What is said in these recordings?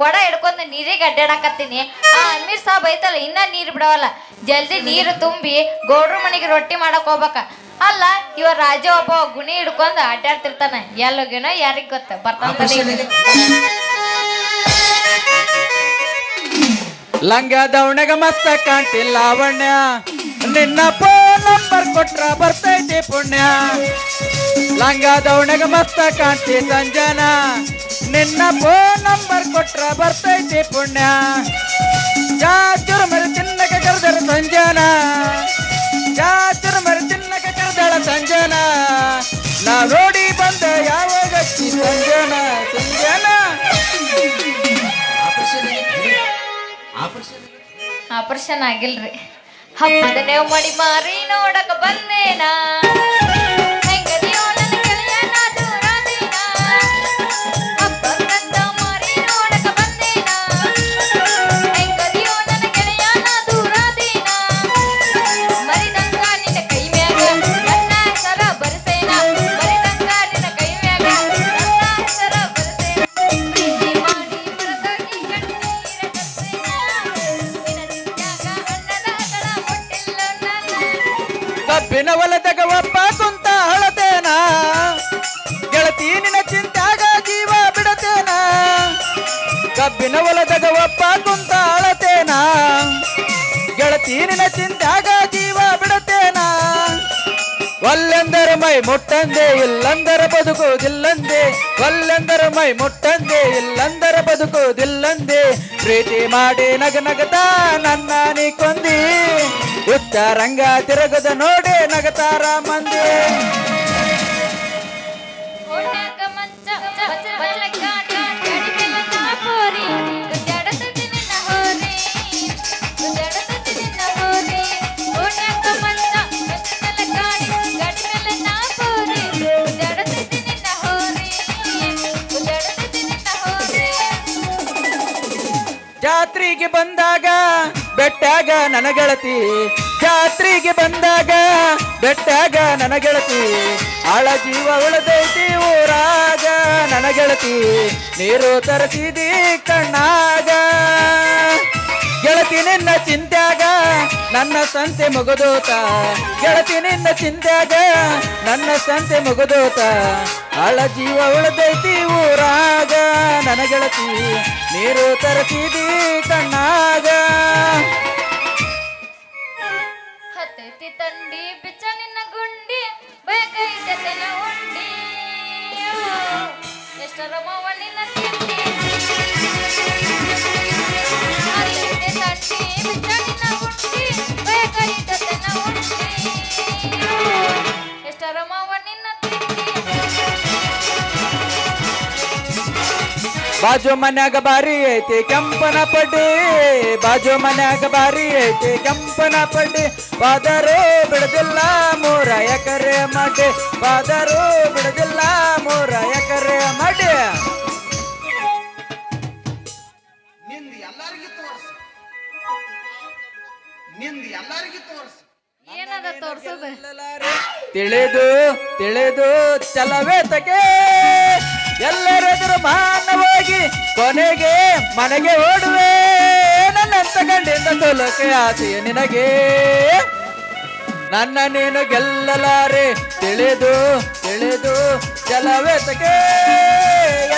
ಕೊಡ ಹಿಡ್ಕೊಂಡು ನೀರಿಗೆ ಅಡ್ಡಾಡಕತ್ತೀನಿ ಆ ಅಮೀರ್ ಸಾಬ್ ಐತಲ್ಲ ಇನ್ನ ನೀರು ಬಿಡವಲ್ಲ. ಜಲ್ದಿ ನೀರು ತುಂಬಿ ಗೌಡ್ರ ಮನೆಗೆ ರೊಟ್ಟಿ ಮಾಡಕ್ ಹೋಗ್ಬೇಕ. ಅಲ್ಲ ಇವ ರಾಜ ಒಬ್ಬ ಗುಣಿ ಹಿಡ್ಕೊಂಡು ಅಡ್ಡಾಡ್ತಿರ್ತಾನ. ಎಲ್ಲೋಗಿನೋ ಯಾರಿಗ್ ಗೊತ್ತ? ಬರ್ತಾ ಲಂಗ ದವಣಗ ಮಸ್ತ ಕಾಂಟಿ ಲಾವಣ್ಯ ನಿನ್ನ ಫೋನ್ ನಂಬರ್ ಕೊಟ್ರ ಬರ್ತೈತಿ ಪುಣ್ಯ. ಲಂಗ ದವಣಗ ಮಸ್ತ ಕಾಣ್ತಿ ಸಂಜನಾ. ನಿನ್ನ ಫೋನ್ ನಂಬರ್ ಕೊಟ್ರ ಬರ್ತೈತಿ ಪುಣ್ಯ. ಚಾಚುರು ಮರಿ ತಿನ್ನಕ ಕರೆದಳ ಸಂಜನ. ಚಾಚುರು ಮರಿ ತಿನ್ನಕ ಕರೆದಳ ಸಂಜನ. ನಾ ನೋಡಿ ಬಂದ ಯಾವಾಗ ಸಂಜನ? ಸಂಜನ? ಆಪರೇಷನ್ ಆಗಿಲ್ರಿ. ಹಬ್ಬದ ನೇವು ಮಾಡಿ ಮಾರಿ ನೋಡಕ ಬಂದೇನಾ ಕಬ್ಬಿನ ಹೊಲದಾಗ ಒಬ್ಬ ಕುಂತ ಹಳತೇನ ಗೆಳತಿ ನಿನ್ನ ಚಿಂತ್ಯಾಗ ಜೀವ ಬಿಡತೇನಾ. ಒಲ್ಲೆಂದರ ಮೈ ಮುಟ್ಟಂದೆ, ಇಲ್ಲಂದರ ಬದುಕುವುದಿಲ್ಲಂದೆ. ಒಲ್ಲೆಂದರ ಮೈ ಮುಟ್ಟಂದೆ, ಇಲ್ಲಂದರ ಬದುಕುವುದಿಲ್ಲಂದೆ. ಪ್ರೀತಿ ಮಾಡಿ ನಗ ನಗತ ನನ್ನ ನೀ ಕೊಂದಿ ಉತ್ತರಂಗ ತಿರುಗದ ನೋಡಿ ನಗತಾರ ಮಂದಿ ಜಾತ್ರೆಗೆ ಬಂದಾಗ ಬೆಟ್ಟಾಗ ನನ್ನ ಗೆಳತಿ. ಜಾತ್ರೆಗೆ ಬಂದಾಗ ಬೆಟ್ಟಾಗ ನನ್ನ ಗೆಳತಿ. ಆಳ ಜೀವ ಉಳದೈತಿ ಊರಾಗ ನನ್ನ ಗೆಳತಿ. ನೀರು ತರಸಿದಿ ಕಣ್ಣಾಗ. ಗೆಳತಿ ನಿನ್ನ ಚಿಂತ್ಯಾಗ ನನ್ನ ಸಂತೆ ಮುಗದೋತ. ಗೆಳತಿ ನಿನ್ನ ಚಿಂತ್ಯಾಗ ನನ್ನ ಸಂತೆ ಮುಗದೋತ. ಅಳ ಜೀವ ಉಳದೈತಿ ಊರಾಗ. ನನ್ನ ಗೆಳತಿ, ನೀರು ತರಸಿದಿ ಕಣ್ಣಾಗ. ತಂಡಿ ಬಾಜು ಮನ್ಯಾಗ ಬಾರಿ ಐತಿ ಕೆಂಪನ ಪಡ್ಡಿ ಬಾಜು ಮನ್ಯಾಗ ಬಾರಿ ಐತಿ ಕೆಂಪನ ಪಡ್ಡಿ ಬಾದರು ಬಿಡದಿಲ್ಲ ಮೂರ ಎಕರೆ ಮಡಿ. ಬಾದರು ಬಿಡದಿಲ್ಲ ಮೂರ ಎಕರೆ ಮಡಿ. ನಿಂದ ಎಲ್ಲರಿಗೂ ತೋರ್ಸು. ನಿಂದ ಎಲ್ಲರಿಗೂ ತೋರ್ಸು. ಏನದ ತೋರ್ಸೋದು? ತಿಳಿದು ತಿಳಿದು ಚಲವೇತಗೆ ಎಲ್ಲರೆದುರು ಕೊನೆಗೆ ಮನೆಗೆ ಓಡುವೆ. ನನ್ನಂತ ಗಂಡಿಂದ ಸೋಲಕ್ಕೆ ಆಸೆ ನಿನಗೆ. ನನ್ನ ನೀನು ಗೆಲ್ಲಲಾರೆ, ತಿಳಿದು ತಿಳಿದು ಜಲವೆತಗೆ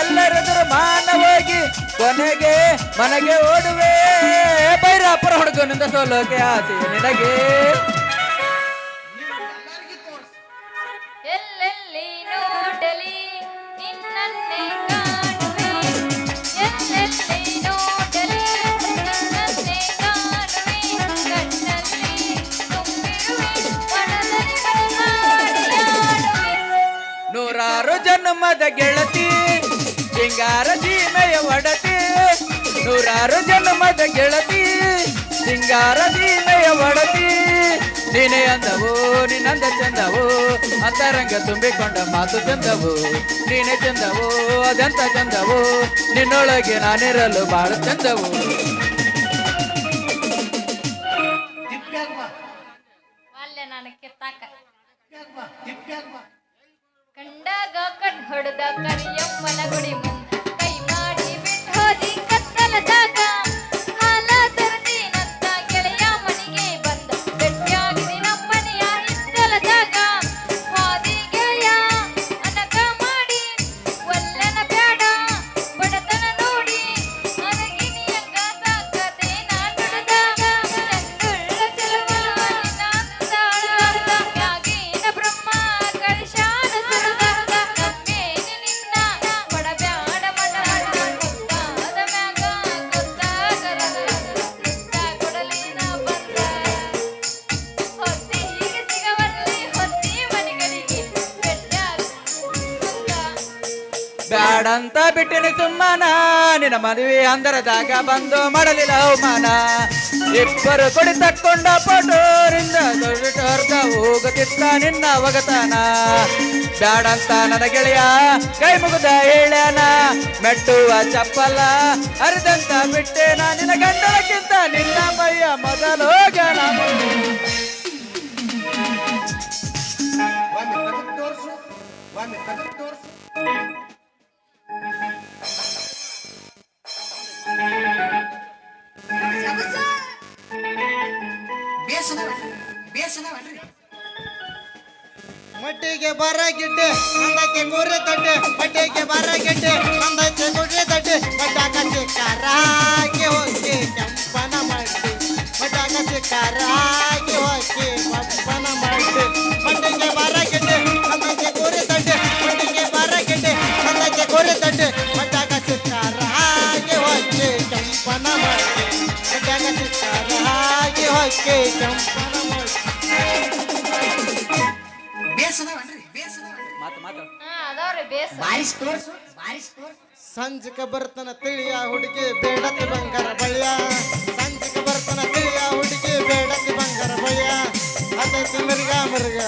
ಎಲ್ಲರೆದುರು ಮಾನವಾಗಿ ಕೊನೆಗೆ ಮನೆಗೆ ಓಡುವೆ. ಬೈರಾಪುರ ಹುಡುಗನಿಂದ ಸೋಲೋಕೆ ಆಸೆ ನಿನಗೆ. ಜನ್ಮದ ಗೆಳತಿ ಸಿಂಗಾರ ಸೀಮೆಯ ಒಡತಿ ನೂರಾರು ಜನ್ಮದ ಗೆಳತಿ ಸಿಂಗಾರ ಸೀಮೆಯ ಒಡತಿ. ನೀನೆ ಅಂದವು ನಿನ್ನಂದ ಚಂದವು ಅಂತರಂಗ ತುಂಬಿಕೊಂಡ ಮಾತು ಚಂದವು. ನೀನೆ ಚಂದವು ಅದೆಂತ ಚಂದವು ನಿನ್ನೊಳಗೆ ನಾನಿರಲು ಬಹಳ ಚಂದವು. ತಿಪ್ಪ್ಯಾಗ ಕಂಡಾಗ ಕಣ್ ಹೊಡೆದ ಕರಿಯಮ್ಮನ ಗುಡಿ ಮುಂದ. ಬ್ಯಾಡಂತ ಬಿಟ್ಟಿನಿ ಸುಮ್ಮನ. ನಿನ್ನ ಮದುವೆ ಅಂದರದಾಗ ಬಂದು ಮಾಡಲಿಲ್ಲ ಅವಮಾನ. ಇಬ್ಬರು ಕೊಡಿ ತಕ್ಕೊಂಡ ಪಟೋರಿಂದ ದೊಡ್ಡ ಹೋಗುತ್ತಿತ್ತ ನಿನ್ನ ಒಗತಾನ ಬ್ಯಾಡಂತ ನನ್ನ ಗೆಳೆಯ, ಕೈ ಮುಗಿದ ಹೇಳ್ಯಾನ. ಮೆಟ್ಟುವ ಚಪ್ಪಲ ಅರಿದಂತ ಬಿಟ್ಟೇನ. ನಿನ್ನ ಗಂಡನಕ್ಕಿಂತ ನಿನ್ನ ಮೈಯ ಮೊದಲು ಗಣ ಒಮ್ಮೆ you के बारे गिट्टे मंदे के गोरे तट्टे बटे के बारे गिट्टे मंदे के गोरे तट्टे बटाका से कराके हो के जंपना मर्टे बटाका से कराके हो के जंपना मर्टे मंदे के बारे गिट्टे मंदे के गोरे तट्टे मंदे के बारे गिट्टे मंदे के गोरे तट्टे बटाका से कराके हो के जंपना मर्टे बटाका से कराके हो के जंपना मर्टे बेसना बन ಮಾತು ಮಾತು. ಹಾ ಅದಾವ್ರಿ ಬೇಸ. ಬಾರಿಸ್ ತೋರ್ಸು ಬಾರಿಸ್ ತೋರ್ಸು ಸಂಜಕ ಬರ್ತನ ತಿಳಿಯ ಹುಡುಗಿ ಬೇಡತಿ ಬಂಗಾರ ಬಳ್ಯ. ಸಂಜಕ ಬರ್ತನ ತಿಳಿಯ ಹುಡುಗಿ ಬೇಡತಿ ಬಂಗಾರ ಬಳ್ಯ. ಅದಕ್ಕೆ ಮಿರ್ಗ ಮಿರ್ಗ.